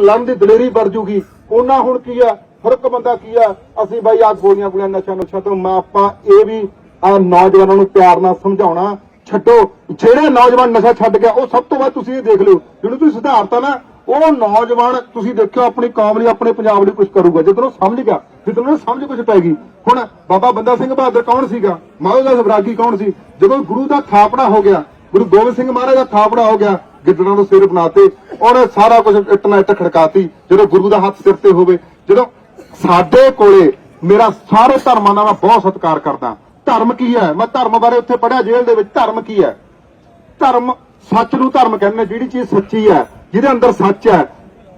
ਲੰਮ ਦੀ ਦਲੇਰੀ ਵਰ ਜੂਗੀ। ਉਹਨਾਂ ਹੁਣ ਕੀ ਆ? ਫ਼ਰਕ ਬੰਦਾ ਕੀ ਆ? ਅਸੀਂ ਬਾਈ ਆ ਗੋਲੀਆਂ ਗੋਲੀਆਂ ਨਸ਼ਾ ਨੁਸ਼ਾ ਤੋਂ ਮੈਂ ਆਪਾਂ ਇਹ ਵੀ ਆ ਨੌਜਵਾਨਾਂ ਨੂੰ ਪਿਆਰ ਨਾਲ ਸਮਝਾਉਣਾ। ਛੱਡੋ। ਜਿਹੜਾ ਨੌਜਵਾਨ ਨਸ਼ਾ ਛੱਡ ਗਿਆ, ਉਹ ਸਭ ਤੋਂ ਵੱਧ ਤੁਸੀਂ ਇਹ ਦੇਖ ਲਿਓ। ਜਿਹਨੂੰ ਤੁਸੀਂ ਸੁਧਾਰਤਾ ਨਾ, ਉਹ ਨੌਜਵਾਨ ਤੁਸੀਂ ਦੇਖਿਓ ਆਪਣੀ ਕੌਮ ਲਈ, ਆਪਣੇ ਪੰਜਾਬ ਲਈ ਕੁਝ ਕਰੂਗਾ। ਜਦੋਂ ਉਹ ਸਮਝ ਗਿਆ ਜਦੋਂ ਉਹਨੂੰ ਸਮਝ ਕੁਝ ਪੈ ਗਈ, ਹੁਣ ਬਾਬਾ ਬੰਦਾ ਸਿੰਘ ਬਹਾਦਰ ਕੌਣ ਸੀਗਾ? ਮਾਧੋ ਸਵਰਾਗੀ ਕੌਣ ਸੀ? ਜਦੋਂ ਗੁਰੂ ਦਾ ਥਾਪੜਾ ਹੋ ਗਿਆ, ਗੁਰੂ ਗੋਬਿੰਦ ਸਿੰਘ ਮਹਾਰਾਜ ਦਾ ਥਾਪੜਾ ਹੋ ਗਿਆ, ਗਿੱਦੜਾਂ ਨੂੰ ਸਿਰ ਬਣਾਤੇ ਉਹਨੇ ਸਾਰਾ ਕੁਝ ਇੱਟ ਨਾਲ ਇੱਟ ਖੜਕਾਤੀ, ਜਦੋਂ ਗੁਰੂ ਦਾ ਹੱਥ ਸਿਰ ਤੇ ਹੋਵੇ, ਜਦੋਂ ਸਾਡੇ ਕੋਲੇ ਮੇਰਾ ਸਾਰੇ ਧਰਮਾਂ ਦਾ ਮੈਂ ਬਹੁਤ ਸਤਿਕਾਰ ਕਰਦਾ। ਧਰਮ ਕੀ ਹੈ? ਮੈਂ ਧਰਮ ਬਾਰੇ ਉੱਥੇ ਪੜਿਆ ਜੇਲ੍ਹ ਦੇ ਵਿੱਚ, ਧਰਮ ਕੀ ਹੈ? ਧਰਮ ਸੱਚ ਨੂੰ ਧਰਮ ਕਹਿੰਦੇ, ਜਿਹੜੀ ਚੀਜ਼ ਸੱਚੀ ਹੈ, ਜਿਹਦੇ ਅੰਦਰ ਸੱਚ ਹੈ,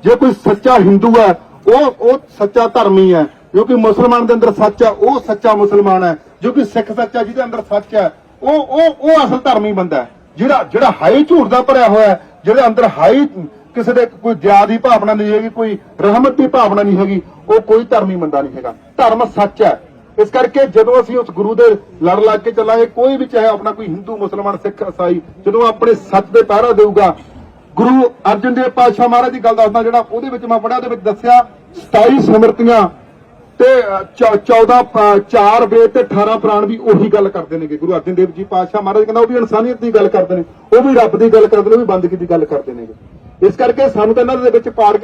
ਜੇ ਕੋਈ ਸੱਚਾ ਹਿੰਦੂ ਹੈ, ਉਹ ਉਹ ਸੱਚਾ ਧਰਮੀ ਹੈ, ਜੋ ਕਿ ਮੁਸਲਮਾਨ ਦੇ ਅੰਦਰ ਸੱਚ ਹੈ, ਉਹ ਸੱਚਾ ਮੁਸਲਮਾਨ ਹੈ, ਜੋ ਕਿ ਸਿੱਖ ਸੱਚਾ ਜਿਹਦੇ ਅੰਦਰ ਸੱਚ ਹੈ, ਉਹ ਉਹ ਉਹ ਅਸਲ ਧਰਮੀ ਬੰਦਾ ਹੈ, ਜਿਹੜਾ ਜਿਹੜਾ ਹਾਈ ਝੂਠ ਦਾ ਭਰਿਆ ਹੋਇਆ ਹੈ ਜਿਹਦੇ ਅੰਦਰ ਹਾਈ ਕਿਸੇ ਦੇ ਕੋਈ ਦਇਆ ਦੀ ਭਾਵਨਾ ਨਹੀਂ ਹੈਗੀ ਕੋਈ ਰਹਿਮਤ ਦੀ ਭਾਵਨਾ ਨਹੀਂ ਹੈਗੀ ਉਹ ਕੋਈ ਧਰਮੀ ਬੰਦਾ ਨਹੀਂ ਹੈਗਾ। ਧਰਮ ਸੱਚ ਹੈ। ਇਸ ਕਰਕੇ ਜਦੋਂ ਅਸੀਂ ਉਸ ਗੁਰੂ ਦੇ ਲੜ ਲੱਗ ਕੇ ਚੱਲਾਂਗੇ ਕੋਈ ਵੀ ਚਾਹੇ ਆਪਣਾ ਕੋਈ ਹਿੰਦੂ ਮੁਸਲਮਾਨ ਸਿੱਖ ਇਸਾਈ ਜਦੋਂ ਆਪਣੇ ਸੱਚ ਦੇ ਪਹਿਰਾ ਦੇਊਗਾ ਗੁਰੂ ਅਰਜਨ ਦੇਵ ਪਾਤਸ਼ਾਹ ਮਹਾਰਾਜ ਦੀ ਗੱਲ ਦੱਸਦਾ ਜਿਹੜਾ ਉਹਦੇ ਵਿੱਚ ਮੈਂ ਪੜਿਆ ਉਹਦੇ ਵਿੱਚ ਦੱਸਿਆ 27 ਸਮਰਤੀਆਂ ਤੇ ਅ, 14 ਅ, ਚਾਰ ਵੇਦ ਤੇ 18 ਪ੍ਰਾਣ ਵੀ ਉਹੀ ਗੱਲ ਕਰਦੇ ਨੇਗੇ। ਗੁਰੂ ਅਰਜਨ ਦੇਵ ਜੀ ਪਾਤਸ਼ਾਹ ਮਹਾਰਾਜ ਕਹਿੰਦਾ ਉਹ ਵੀ ਇਨਸਾਨੀਅਤ ਦੀ ਗੱਲ ਕਰਦੇ ਨੇ। ਉਹ ਵੀ ਰੱਬ ਦੀ ਗੱਲ ਕਰਦੇ ਨੇ ਉਹ ਵੀ ਬੰਦਗੀ ਦੀ ਗੱਲ ਕਰਦੇ ਨੇ ਇਸ ਕਰਕੇ ਸਾਨੂੰ ਤਾਂ ਇਹਨਾਂ ਦੇ ਵਿੱਚ ਪਾੜ